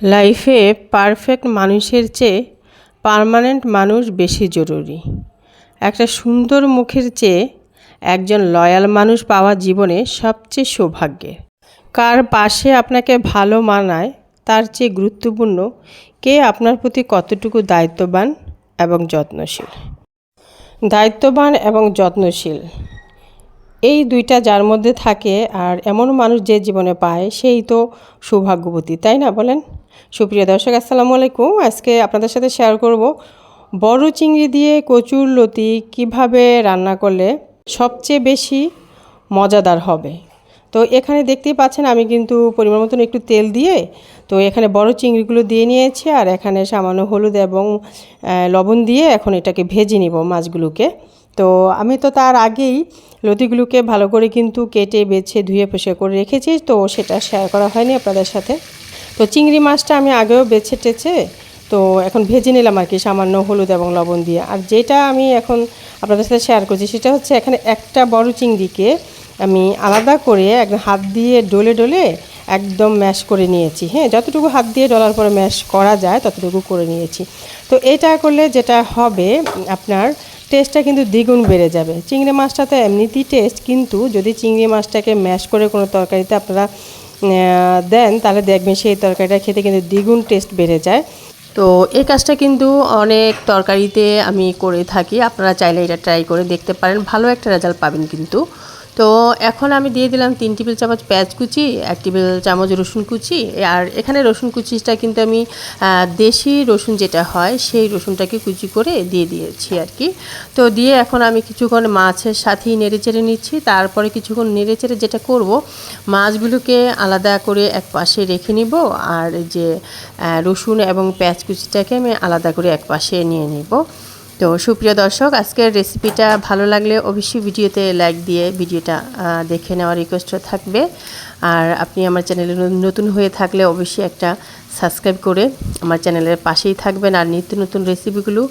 লাইফে পারফেক্ট মানুষের চেয়ে পার্মানেন্ট মানুষ বেশি জরুরি। একটা সুন্দর মুখের চেয়ে একজন লয়াল মানুষ পাওয়া জীবনে সবচেয়ে সৌভাগ্যের কার পাশে আপনাকে ভালো মানায়, তার চেয়ে গুরুত্বপূর্ণ কে আপনার প্রতি কতটুকু দায়িত্ববান এবং যত্নশীল? দায়িত্ববান এবং যত্নশীল এই দুইটা যার মধ্যে থাকে আর এমন মানুষ যে জীবনে পায়, সেই তো সৌভাগ্যবতী, তাই না বলেন? সুপ্রিয় দর্শক, আসসালামু আলাইকুম। আজকে আপনাদের সাথে শেয়ার করব বড় চিংড়ি দিয়ে কচুর লতি কীভাবে রান্না করলে সবচেয়ে বেশি মজাদার হবে। তো এখানে দেখতেই পাচ্ছেন আমি কিন্তু পরিমাণ মতন একটু তেল দিয়ে, তো এখানে বড় চিংড়িগুলো দিয়ে নিয়েছি আর এখানে সামান্য হলুদ এবং লবণ দিয়ে এখন এটাকে ভেজে নিব মাছগুলোকে। তো আমি তো তার আগেই লতিগুলোকে ভালো করে কিন্তু কেটে, বেছে, ধুয়ে, পরিষ্কার করে রেখেছি, তো সেটা শেয়ার করা হয়নি আপনাদের সাথে। তো চিংড়ি মাছটা আমি আগেও বেছে টেছে, তো এখন ভেজে নিলাম আর কি, সামান্য হলুদ এবং লবণ দিয়ে। আর যেটা আমি এখন আপনাদের সাথে শেয়ার করছি, সেটা হচ্ছে এখানে একটা বড় চিংড়িকে আমি আলাদা করে একদম হাত দিয়ে ডলে ডলে একদম ম্যাশ করে নিয়েছি। হ্যাঁ যতটুকু হাত দিয়ে ডলার পরে ম্যাশ করা যায়, ততটুকু করে নিয়েছি। তো এটা করলে যেটা হবে, আপনার টেস্টটা কিন্তু দ্বিগুণ বেড়ে যাবে। চিংড়ি মাছটা তো এমনিতেই টেস্ট কিন্তু যদি চিংড়ি মাছটাকে ম্যাশ করে কোনো তরকারিতে আপনারা দেন, তাহলে দেখবেন সেই তরকারিটা খেতে কিন্তু দ্বিগুণ টেস্ট বেড়ে যায়। তো এই কাজটা কিন্তু অনেক তরকারিতে আমি করে থাকি। আপনারা চাইলে এটা ট্রাই করে দেখতে পারেন। ভালো একটা রেজাল্ট পাবেন কিন্তু। তো এখন আমি দিয়ে দিলাম তিন টেবিল চামচ পেঁয়াজ কুচি, এক টেবিল চামচ রসুন কুচি, আর এখানে রসুন কুচিটা কিন্তু আমি দেশি রসুন যেটা হয় সেই রসুনটাকে কুচি করে দিয়ে দিয়েছি আর কি। তো দিয়ে এখন আমি কিছুক্ষণ মাছের সাথেই নেড়ে চেড়ে নিচ্ছি, তারপরে কিছুক্ষণ নেড়ে চেড়ে যেটা করব, মাছগুলোকে আলাদা করে এক পাশে রেখে নিব, আর যে রসুন এবং পেঁয়াজ কুচিটাকে আমি আলাদা করে এক পাশে নিয়ে নিব। তো সুপ্রিয় দর্শক, আজকের রেসিপিটা ভালো লাগলে অবশ্যই ভিডিওতে লাইক দিয়ে ভিডিওটা দেখে নেওয়ার রিকোয়েস্ট থাকবে। আর আপনি আমার চ্যানেলে নতুন হয়ে থাকলে অবশ্যই একটা সাবস্ক্রাইব করে আমার চ্যানেলের পাশেই থাকবেন। আর নিত্য নতুন রেসিপিগুলো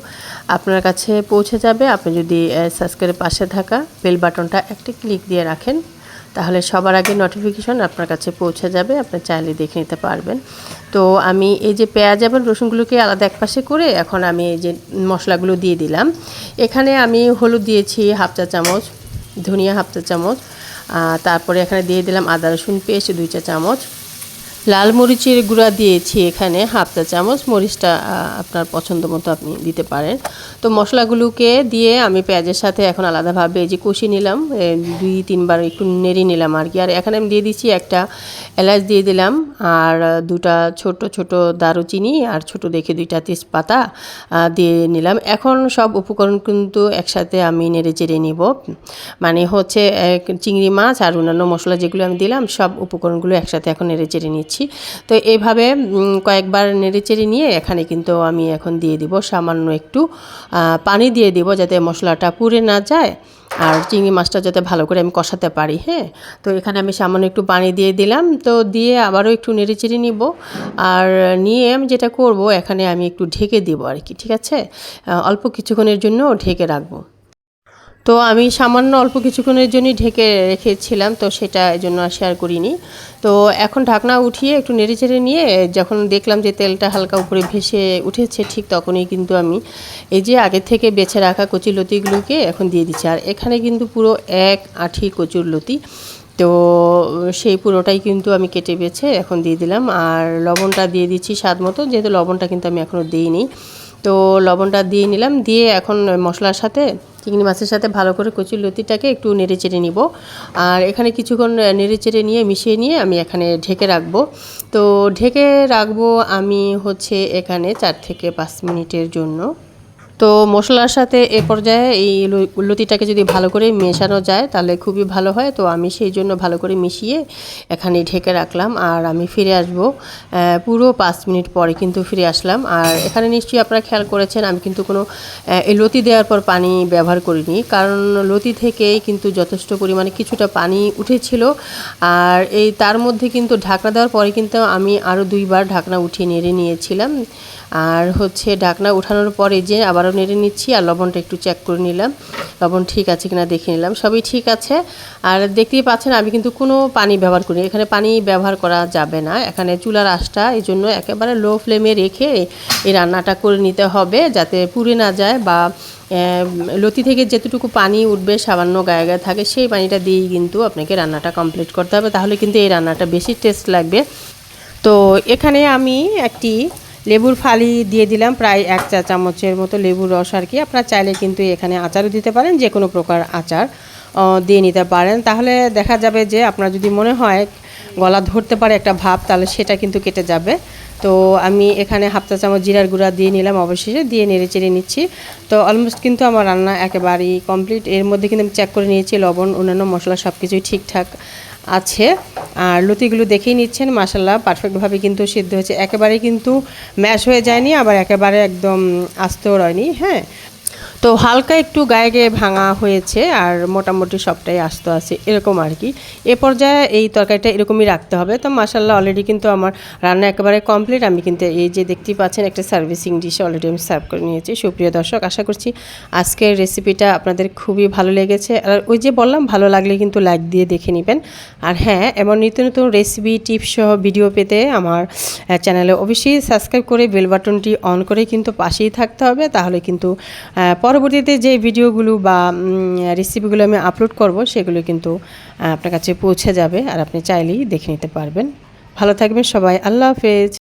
আপনার কাছে পৌঁছে যাবে। আপনি যদি সাবস্ক্রাইবের পাশে থাকা বেল বাটনটা একটা ক্লিক দিয়ে রাখেন তাহলে সবার আগে নোটিফিকেশন আপনার কাছে পৌঁছে যাবে, আপনি চাইলে দেখে নিতে পারবেন। তো আমি এই যে পেঁয়াজ এবং রসুনগুলোকে আলাদা এক পাশে করে এখন আমি এই যে মশলাগুলো দিয়ে দিলাম। এখানে আমি হলুদ দিয়েছি হাফ চা চামচ, ধনিয়া হাফ চা চামচ তারপরে এখানে দিয়ে দিলাম আদা রসুন পেস্ট দুই চা চামচ। লাল মরিচের গুঁড়া দিয়েছি এখানে, হাফ চা চামচ। মরিচটা আপনার পছন্দ মতো আপনি দিতে পারেন। তো মশলাগুলোকে দিয়ে আমি পেঁয়াজের সাথে এখন আলাদাভাবে যে কষি নিলাম দুই, তিনবার একটু নেড়ে নিলাম আর কি। আর এখানে আমি দিয়ে দিচ্ছি একটা এলাচ দিয়ে দিলাম, আর দুটা ছোট ছোট দারুচিনি আর ছোট দেখে দুইটা তেজপাতা দিয়ে নিলাম। এখন সব উপকরণ কিন্তু একসাথে আমি নেড়ে চেড়ে নিব। মানে হচ্ছে চিংড়ি মাছ আর অন্যান্য মশলা যেগুলো আমি দিলাম, সব উপকরণগুলো একসাথে এখন নেড়ে চেড়ে নিচ্ছি। তো এইভাবে কয়েকবার নেড়ে চেড়ে নিয়ে এখানে কিন্তু আমি এখন দিয়ে দিব সামান্য একটু পানি দিয়ে দিব যাতে মশলাটা পুড়ে না যায় আর চিংড়ি মাছটা যাতে ভালো করে আমি কষাতে পারি হ্যাঁ? তো এখানে আমি সামান্য একটু পানি দিয়ে দিলাম। তো দিয়ে আবারও একটু নেড়ে চেড়ে নিব আর নিয়ে আমি যেটা করব, এখানে আমি একটু ঢেকে দিব আর কি, ঠিক আছে? অল্প কিছুক্ষণের জন্য ঢেকে রাখব। তো আমি সামান্য অল্প কিছুক্ষণের জন্যই ঢেকে রেখেছিলাম, তো সেটা এই জন্য আর শেয়ার করিনি। তো এখন ঢাকনা উঠিয়ে একটু নেড়ে চেড়ে নিয়ে যখন দেখলাম যে তেলটা হালকা উপরে ভেসে উঠেছে, ঠিক তখনই কিন্তু আমি এই যে আগে থেকে বেছে রাখা কচুর লতিগুলোকে এখন দিয়ে দিচ্ছি। আর এখানে কিন্তু পুরো এক আঠি কচুর লতি। তো সেই পুরোটাই কিন্তু আমি কেটে বেছে এখন দিয়ে দিলাম। আর লবণটা দিয়ে দিচ্ছি স্বাদ মতো, যেহেতু লবণটা কিন্তু আমি এখনও দিইনি। তো লবণটা দিয়ে নিলাম। দিয়ে এখন মশলার সাথে, চিংড়ি মাছের সাথে ভালো করে কচুর লতিটাকে একটু নেড়ে চেড়ে নিব। আর এখানে কিছুক্ষণ নেড়ে চেড়ে নিয়ে মিশিয়ে নিয়ে আমি এখানে ঢেকে রাখব। তো ঢেকে রাখব আমি হচ্ছে এখানে চার থেকে পাঁচ মিনিটের জন্য। তো মশলার সাথে এ পর্যায়ে এই লতিটাকে যদি ভালো করে মেশানো যায়, তাহলে খুবই ভালো হয়। তো আমি সেই জন্য ভালো করে মিশিয়ে এখানে ঢেকে রাখলাম আর আমি ফিরে আসব পুরো পাঁচ মিনিট পরে কিন্তু ফিরে আসলাম। আর এখানে নিশ্চয়ই আপনারা খেয়াল করেছেন, আমি কিন্তু কোনো এই লতি দেওয়ার পর পানি ব্যবহার করিনি। কারণ লতি থেকেই কিন্তু যথেষ্ট পরিমাণে কিছুটা পানি উঠেছিল। আর এই তার মধ্যে কিন্তু ঢাকনা দেওয়ার পরে কিন্তু আমি আরও দুইবার ঢাকনা উঠিয়ে নেড়ে নিয়েছিলাম। আর হচ্ছে ঢাকনা উঠানোর পরে যে আবারও আবারও নেড়ে নিচ্ছি আর লবণটা একটু চেক করে নিলাম। লবণ ঠিক আছে কিনা দেখে নিলাম। সবই ঠিক আছে। আর দেখতেই পাচ্ছেন, আমি কিন্তু কোনো পানি ব্যবহার করি এখানে পানি ব্যবহার করা যাবে না। এখানে চুলার আঁচটা এই জন্য একেবারে লো ফ্লেমে রেখে এই রান্নাটা করে নিতে হবে যাতে পুড়ে না যায় বা লতি থেকে যেতটুকু পানি উঠবে সামান্য গায়ে গায়ে থাকে, সেই পানিটা দিয়েই কিন্তু আপনাকে রান্নাটা কমপ্লিট করতে হবে। তাহলে কিন্তু এই রান্নাটা বেশি টেস্ট লাগবে। তো এখানে আমি একটি লেবুর ফালি দিয়ে দিলাম, প্রায় এক চা চামচের মতো লেবুর রস আর কি। আপনারা চাইলে কিন্তু এখানে আচারও দিতে পারেন যে কোনো প্রকার আচার দিয়ে নিতে পারেন। তাহলে দেখা যাবে যে আপনার যদি মনে হয় গলা ধরতে পারে একটা ভাব, তাহলে সেটা কিন্তু কেটে যাবে। তো আমি এখানে হাফ চা চামচ জিরার গুঁড়া দিয়ে নিলাম অবশেষে, দিয়ে নেড়ে চেড়ে নিচ্ছি। তো অলমোস্ট কিন্তু আমার রান্না একেবারেই কমপ্লিট এর মধ্যে কিন্তু আমি চেক করে নিয়েছি, লবণ, অন্যান্য মশলা সব কিছুই ঠিকঠাক আছে। আর লতিগুলো দেখেই নিচ্ছেন মাসাল্লাহ পারফেক্টভাবে কিন্তু সিদ্ধ হয়েছে। একেবারে কিন্তু ম্যাশ হয়ে যায়নি, আবার একেবারে একদম আস্তেও রয়নি হ্যাঁ? তো হালকা একটু গায়ে গায়ে ভাঙা হয়েছে আর মোটামুটি সবটাই আস্ত আছে, এরকম আর কি। এ পর্যায়ে এই তরকারিটা এরকমই রাখতে হবে। তো মাসাল্লাহ অলরেডি কিন্তু আমার রান্না একেবারে কমপ্লিট আমি কিন্তু এই যে দেখতেই পাচ্ছেন একটা সার্ভিসিং ডিশ অলরেডি আমি সার্ভ করে নিয়েছি। সুপ্রিয় দর্শক, আশা করছি আজকের রেসিপিটা আপনাদের খুবই ভালো লেগেছে। আর ওই যে বললাম, ভালো লাগলে কিন্তু লাইক দিয়ে দেখে নেবেন। আর হ্যাঁ এমন নিত্য নতুন রেসিপি টিপস সহ ভিডিও পেতে আমার চ্যানেলে অবশ্যই সাবস্ক্রাইব করে বেল বাটনটি অন করে কিন্তু পাশেই থাকতে হবে। তাহলে কিন্তু পরবর্তীতে যে ভিডিওগুলো বা রেসিপিগুলো আমি আপলোড করব, সেগুলো কিন্তু আপনার কাছে পৌঁছে যাবে, আর আপনি চাইলেই দেখে নিতে পারবেন। ভালো থাকবেন সবাই, আল্লাহ হাফেজ।